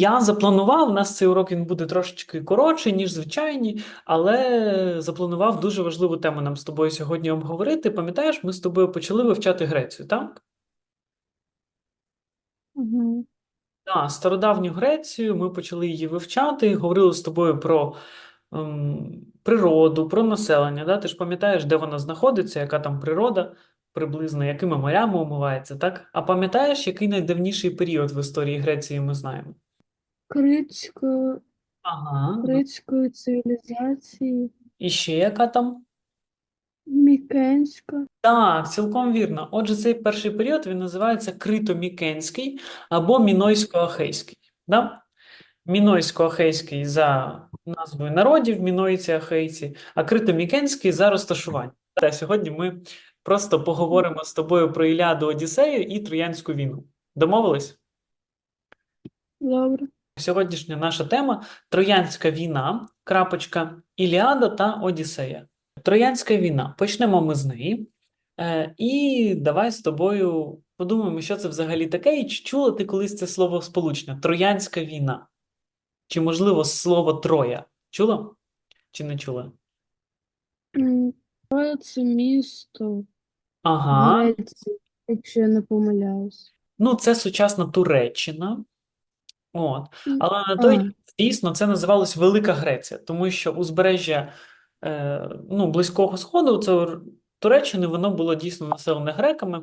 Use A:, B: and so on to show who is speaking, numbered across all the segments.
A: Я запланував, у нас цей урок він буде трошечки коротший, ніж звичайні, але запланував дуже важливу тему нам з тобою сьогодні обговорити. Пам'ятаєш, ми з тобою почали вивчати Грецію, так?
B: Угу.
A: Так, стародавню Грецію ми почали її вивчати, говорили з тобою про ем, природу, про населення. Да? Ти ж пам'ятаєш, де вона знаходиться, яка там природа, приблизно, якими морями омивається, так? А пам'ятаєш, який найдавніший період в історії Греції ми знаємо?
B: Критської,
A: Ага.
B: критської цивілізації,
A: І ще яка там?
B: Мікенська.
A: Так, цілком вірно. Отже, цей перший період він називається Крито-Мікенський або Мінойсько-Ахейський. Да? Мінойсько-Ахейський за назвою народів, мінойці ахейці, а Крито-Мікенський за розташування. Та сьогодні ми просто поговоримо з тобою про Іліаду Одіссею і Троянську війну. Домовились?
B: Добре.
A: Сьогоднішня наша тема Троянська війна, крапочка, Іліада та Одіссея. Троянська війна. Почнемо ми з неї. Е, і давай з тобою подумаємо, що це взагалі таке, і чи чула ти колись це слово сполучення? Троянська війна. Чи, можливо, слово Троя? Чула? Чи не чула?
B: Троя це місто
A: Ага.
B: Якщо я не помиляюсь.
A: Ну, це сучасна Туреччина. От. Але на той час, дійсно, це називалось Велика Греція, тому що узбережжя е, ну, Близького Сходу, це Туреччини, воно було дійсно населене греками,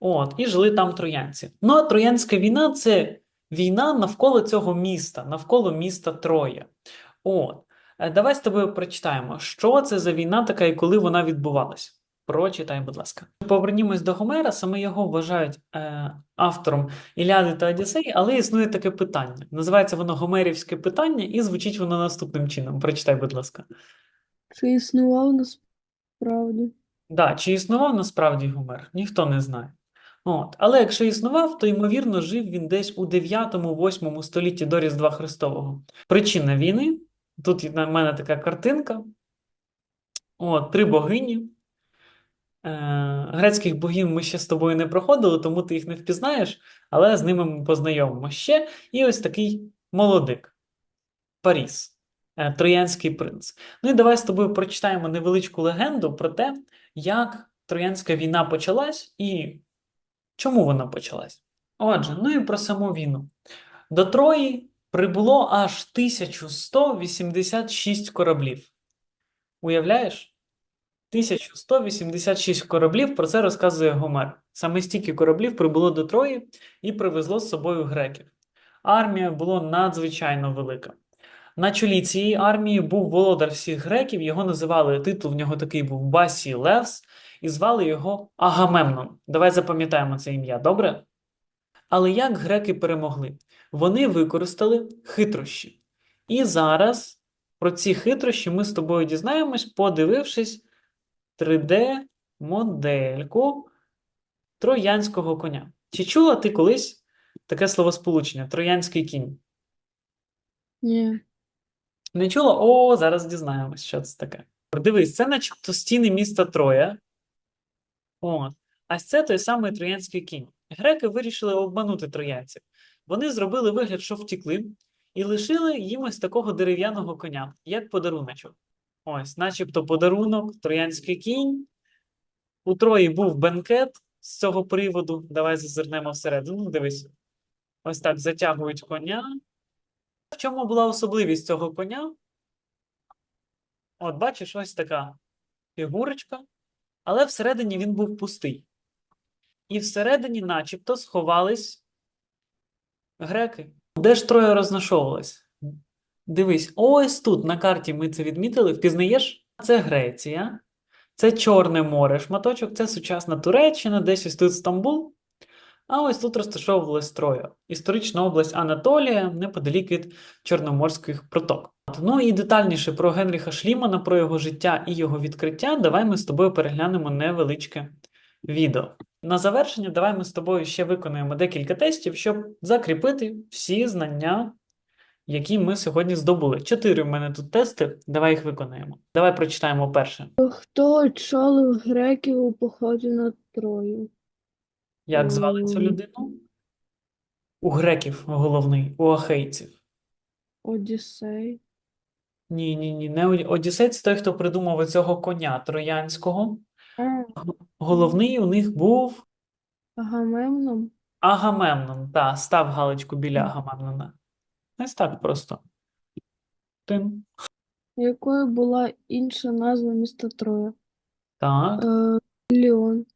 A: от, і жили там троянці. Ну, а Троянська війна це війна навколо цього міста, навколо міста Троя. От. Е, Давай з тобою прочитаємо, що це за війна така і коли вона відбувалась. Прочитай, будь ласка. Повернімось до Гомера, саме його вважають е, автором Іліади та Одіссеї, але існує таке питання. Називається воно Гомерівське питання, і звучить воно наступним чином. Прочитай, будь ласка.
B: чи існував насправді?
A: Да, чи існував насправді Гомер? Ніхто не знає. От. Але якщо існував, то ймовірно жив він десь у 9-8 столітті до Різдва Христового. Причина війни. Тут на мене така картинка. От, три богині. Е, грецьких богів ми ще з тобою не проходили, тому ти їх не впізнаєш, але з ними ми познайомимо ще. І ось такий молодик Паріс, е, Троянський принц. Ну і давай з тобою прочитаємо невеличку легенду про те, як Троянська війна почалась і чому вона почалась. Отже, ну і про саму війну. До Трої прибуло аж 1186 кораблів. Уявляєш? 1186 кораблів, про це розказує Гомер. Саме стільки кораблів прибуло до Трої і привезло з собою греків. Армія була надзвичайно велика. На чолі цієї армії був володар всіх греків, його називали, титул в нього такий був Басій Левс, і звали його Агамемнон. Давай запам'ятаємо це ім'я, добре? Але як греки перемогли? Вони використали хитрощі. І зараз про ці хитрощі ми з тобою дізнаємось, подивившись 3D-модельку троянського коня. Чи чула ти колись таке словосполучення Троянський кінь?
B: Ні.
A: Не чула? О, зараз дізнаємось, що це таке. Дивись, це начебто стіни міста Троя. От. А це той самий троянський кінь. Греки вирішили обманути троянців. Вони зробили вигляд, що втікли, і лишили їм ось такого дерев'яного коня, як подаруночок. Ось, начебто подарунок, троянський кінь. У Трої був бенкет з цього приводу. Давай зазирнемо всередину. Дивись. Ось так затягують коня. В чому була особливість цього коня? От бачиш, ось така фігурочка, але всередині він був пустий. І всередині, начебто, сховались греки. Де ж Троя рознашовувалась? Дивись, ось тут на карті ми це відмітили. Впізнаєш? Це Греція, це Чорне море, шматочок, це сучасна Туреччина, десь ось тут Стамбул. А ось тут розташовувалась Троя, історична область Анатолія, неподалік від Чорноморських проток. Ну і детальніше про Генріха Шлімана, про його життя і його відкриття, давай ми з тобою переглянемо невеличке відео. На завершення, давай ми з тобою ще виконуємо декілька тестів, щоб закріпити всі знання, які ми сьогодні здобули. Чотири в мене тут тести, давай їх виконаємо. Давай прочитаємо перше.
B: Хто очолив греків у поході на Трою?
A: Як звали цю
B: Ем.
A: людину? У греків головний, у ахейців.
B: Одіссей.
A: Ні, ні, ні, не Одіссей це той, хто придумав цього коня троянського.
B: А,
A: Головний у них був
B: Агамемном.
A: Агамемнон. Та, став галочку біля Агамемнона. Ось так просто. Тин.
B: Якою була інша назва міста Троя?
A: Так.
B: Е, Ліон.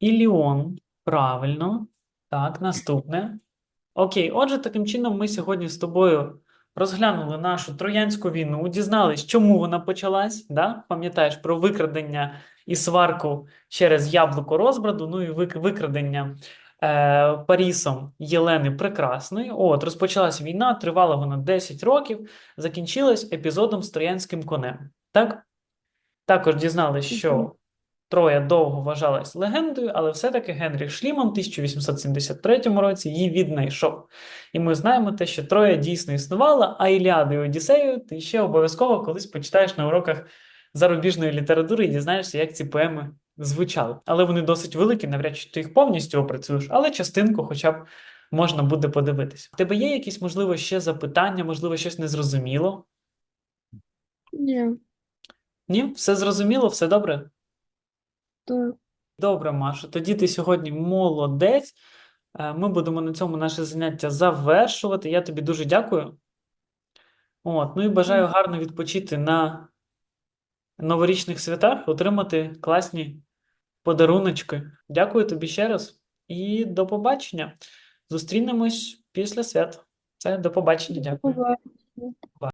A: Іліон. Правильно. Так, наступне. Окей, отже, таким чином ми сьогодні з тобою розглянули нашу Троянську війну, дізнались, чому вона почалась, да? Пам'ятаєш про викрадення і сварку через яблуко розбраду, ну і викрадення Парісом Єлени Прекрасної. От, розпочалась війна, тривала вона 10 років, закінчилась епізодом з Троянським конем. Так? Також дізналися, що Троя довго вважалась легендою, але все-таки Генріх Шліман в 1873 році її віднайшов. І ми знаємо те, що Троя дійсно існувала, а Іліаду і Одіссею ти ще обов'язково колись почитаєш на уроках зарубіжної літератури і дізнаєшся, як ці поеми звучали. Але вони досить великі, навряд чи ти їх повністю опрацюєш, але частинку хоча б можна буде подивитися. У тебе є якісь, можливо, ще запитання, можливо, щось незрозуміло?
B: Ні.
A: Ні? Все зрозуміло, все добре?
B: Так.
A: Добре, Маша, тоді ти сьогодні молодець. Е, Ми будемо на цьому наше заняття завершувати. Я тобі дуже дякую. От, ну і бажаю гарно відпочити на новорічних святах, отримати класні подаруночки. Дякую тобі ще раз і до побачення. Зустрінемось після свят. Це до побачення. Дякую.